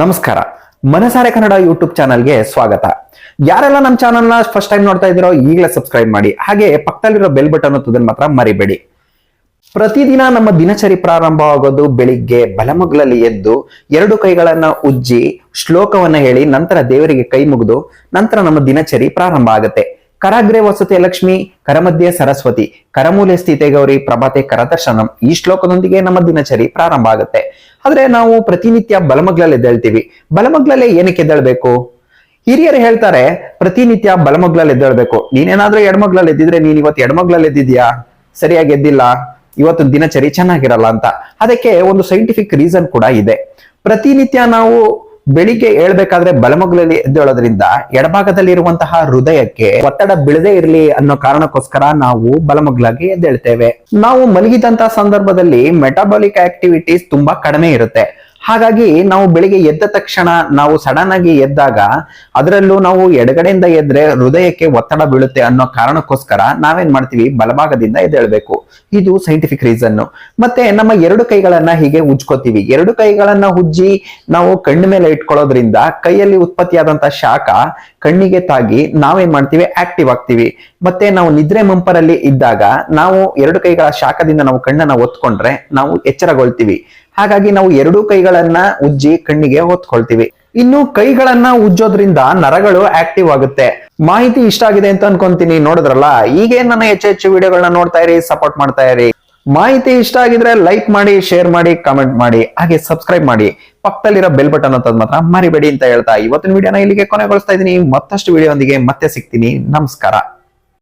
ನಮಸ್ಕಾರ. ಮನಸಾರೆ ಕನ್ನಡ ಯೂಟ್ಯೂಬ್ ಚಾನಲ್ಗೆ ಸ್ವಾಗತ. ಯಾರೆಲ್ಲ ನಮ್ಮ ಚಾನಲ್ನ ಫಸ್ಟ್ ಟೈಮ್ ನೋಡ್ತಾ ಇದ್ದೀರೋ ಈಗಲೇ ಸಬ್ಸ್ಕ್ರೈಬ್ ಮಾಡಿ. ಹಾಗೆ ಪಕ್ಕದಲ್ಲಿರೋ ಬೆಲ್ ಬಟನ್ ಒತ್ತೋದನ್ನ ಮಾತ್ರ ಮರಿಬೇಡಿ. ಪ್ರತಿದಿನ ನಮ್ಮ ದಿನಚರಿ ಪ್ರಾರಂಭವಾಗೋದು ಬೆಳಿಗ್ಗೆ ಬಲಮಗ್ಲಲ್ಲಿ ಎದ್ದು ಎರಡು ಕೈಗಳನ್ನ ಉಜ್ಜಿ ಶ್ಲೋಕವನ್ನ ಹೇಳಿ ನಂತರ ದೇವರಿಗೆ ಕೈ ಮುಗಿದು ನಂತರ ನಮ್ಮ ದಿನಚರಿ ಪ್ರಾರಂಭ ಆಗುತ್ತೆ. ಕರಾಗ್ರೆ ವಸತಿ ಲಕ್ಷ್ಮಿ, ಕರಮಧ್ಯೆ ಸರಸ್ವತಿ, ಕರಮೂಲೆ ಸ್ಥಿತೆ ಗೌರಿ ಪ್ರಭಾತೆ ಕರದರ್ಶನಂ ಈ ಶ್ಲೋಕದೊಂದಿಗೆ ನಮ್ಮ ದಿನಚರಿ ಪ್ರಾರಂಭ ಆಗುತ್ತೆ. ಆದ್ರೆ ನಾವು ಪ್ರತಿನಿತ್ಯ ಬಲಮಗ್ಲಲ್ಲಿ ಎದ್ದೇಳ್ತೀವಿ. ಬಲಮಗ್ಲಲ್ಲಿ ಏನಕ್ಕೆ ಎದ್ದೇಳ್ಬೇಕು? ಹಿರಿಯರು ಹೇಳ್ತಾರೆ, ಪ್ರತಿನಿತ್ಯ ಬಲಮಗ್ಲಲ್ಲಿ ಎದ್ದೇಳ್ಬೇಕು. ನೀನೇನಾದ್ರೂ ಎಡಮಗ್ಲಲ್ಲಿ ಎದ್ದಿದ್ರೆ ನೀನ್ ಇವತ್ತು ಎಡಮಗ್ಲಲ್ಲಿ ಎದ್ದಿದ್ಯಾ? ಸರಿಯಾಗಿ ಎದ್ದಿಲ್ಲ. ಇವತ್ತು ದಿನಚರಿ ಚೆನ್ನಾಗಿರಲ್ಲ ಅಂತ. ಅದಕ್ಕೆ ಒಂದು ಸೈಂಟಿಫಿಕ್ ರೀಸನ್ ಕೂಡ ಇದೆ. ಪ್ರತಿನಿತ್ಯ ನಾವು ಬೆಳಿಗ್ಗೆ ಹೇಳ್ಬೇಕಾದ್ರೆ ಬಲಮಗ್ಲಲ್ಲಿ ಎದ್ದೇಳೋದ್ರಿಂದ ಎಡಭಾಗದಲ್ಲಿ ಇರುವಂತಹ ಹೃದಯಕ್ಕೆ ಒತ್ತಡ ಬೀಳದೇ ಇರಲಿ ಅನ್ನೋ ಕಾರಣಕ್ಕೋಸ್ಕರ ನಾವು ಬಲಮಗ್ಲಾಗಿ ಎದ್ದೇಳ್ತೇವೆ. ನಾವು ಮಲಗಿದಂತಹ ಸಂದರ್ಭದಲ್ಲಿ ಮೆಟಾಬಾಲಿಕ್ ಆಕ್ಟಿವಿಟೀಸ್ ತುಂಬಾ ಕಡಿಮೆ ಇರುತ್ತೆ. ಹಾಗಾಗಿ ನಾವು ಬೆಳಿಗ್ಗೆ ಎದ್ದ ತಕ್ಷಣ ನಾವು ಸಡನ್ ಆಗಿ ಎದ್ದಾಗ ಅದರಲ್ಲೂ ನಾವು ಎಡಗಡೆಯಿಂದ ಎದ್ರೆ ಹೃದಯಕ್ಕೆ ಒತ್ತಡ ಬೀಳುತ್ತೆ ಅನ್ನೋ ಕಾರಣಕ್ಕೋಸ್ಕರ ನಾವೇನ್ ಮಾಡ್ತೀವಿ? ಬಲಭಾಗದಿಂದ ಎದ್ದೇಳ್ಬೇಕು. ಇದು ಸೈಂಟಿಫಿಕ್ ರೀಸನ್ ಮತ್ತೆ ನಮ್ಮ ಎರಡು ಕೈಗಳನ್ನ ಹೀಗೆ ಉಜ್ಕೋತೀವಿ. ಎರಡು ಕೈಗಳನ್ನ ಉಜ್ಜಿ ನಾವು ಕಣ್ಣು ಮೇಲೆ ಇಟ್ಕೊಳ್ಳೋದ್ರಿಂದ ಕೈಯಲ್ಲಿ ಉತ್ಪತ್ತಿಯಾದಂತ ಶಾಖ ಕಣ್ಣಿಗೆ ತಾಗಿ ನಾವೇನ್ ಮಾಡ್ತೀವಿ ಆಕ್ಟಿವ್ ಆಗ್ತೀವಿ. ಮತ್ತೆ ನಾವು ನಿದ್ರೆ ಮಂಪರಲ್ಲಿ ಇದ್ದಾಗ ನಾವು ಎರಡು ಕೈಗಳ ಶಾಖದಿಂದ ನಾವು ಕಣ್ಣನ್ನ ಒತ್ಕೊಂಡ್ರೆ ನಾವು ಎಚ್ಚರಗೊಳ್ತೀವಿ. ಹಾಗಾಗಿ ನಾವು ಎರಡೂ ಕೈಗಳನ್ನ ಉಜ್ಜಿ ಕಣ್ಣಿಗೆ ಹೊತ್ಕೊಳ್ತೀವಿ. ಇನ್ನು ಕೈಗಳನ್ನ ಉಜ್ಜೋದ್ರಿಂದ ನರಗಳು ಆಕ್ಟಿವ್ ಆಗುತ್ತೆ. ಮಾಹಿತಿ ಇಷ್ಟ ಆಗಿದೆ ಅಂತ ಅನ್ಕೊಂತೀನಿ, ನೋಡಿದ್ರಲ್ಲ? ಈಗೇನ್ ನನ್ನ ಹೆಚ್ಚು ಹೆಚ್ಚು ವಿಡಿಯೋಗಳನ್ನ ನೋಡ್ತಾ ಇರಿ ಸಪೋರ್ಟ್ ಮಾಡ್ತಾ ಇರಿ. ಮಾಹಿತಿ ಇಷ್ಟ ಆಗಿದ್ರೆ ಲೈಕ್ ಮಾಡಿ ಶೇರ್ ಮಾಡಿ ಕಮೆಂಟ್ ಮಾಡಿ, ಹಾಗೆ ಸಬ್ಸ್ಕ್ರೈಬ್ ಮಾಡಿ. ಪಕ್ಕದಲ್ಲಿರೋ ಬೆಲ್ ಬಟನ್ ಅಂತದ್ ಮಾತ್ರ ಮರಿಬೇಡಿ ಅಂತ ಹೇಳ್ತಾ ಇವತ್ತಿನ ವಿಡಿಯೋನ ಇಲ್ಲಿಗೆ ಕೊನೆಗೊಳಿಸ್ತಾ ಇದ್ದೀನಿ. ಮತ್ತಷ್ಟು ವಿಡಿಯೋಂದಿಗೆ ಮತ್ತೆ ಸಿಗ್ತೀನಿ. ನಮಸ್ಕಾರ.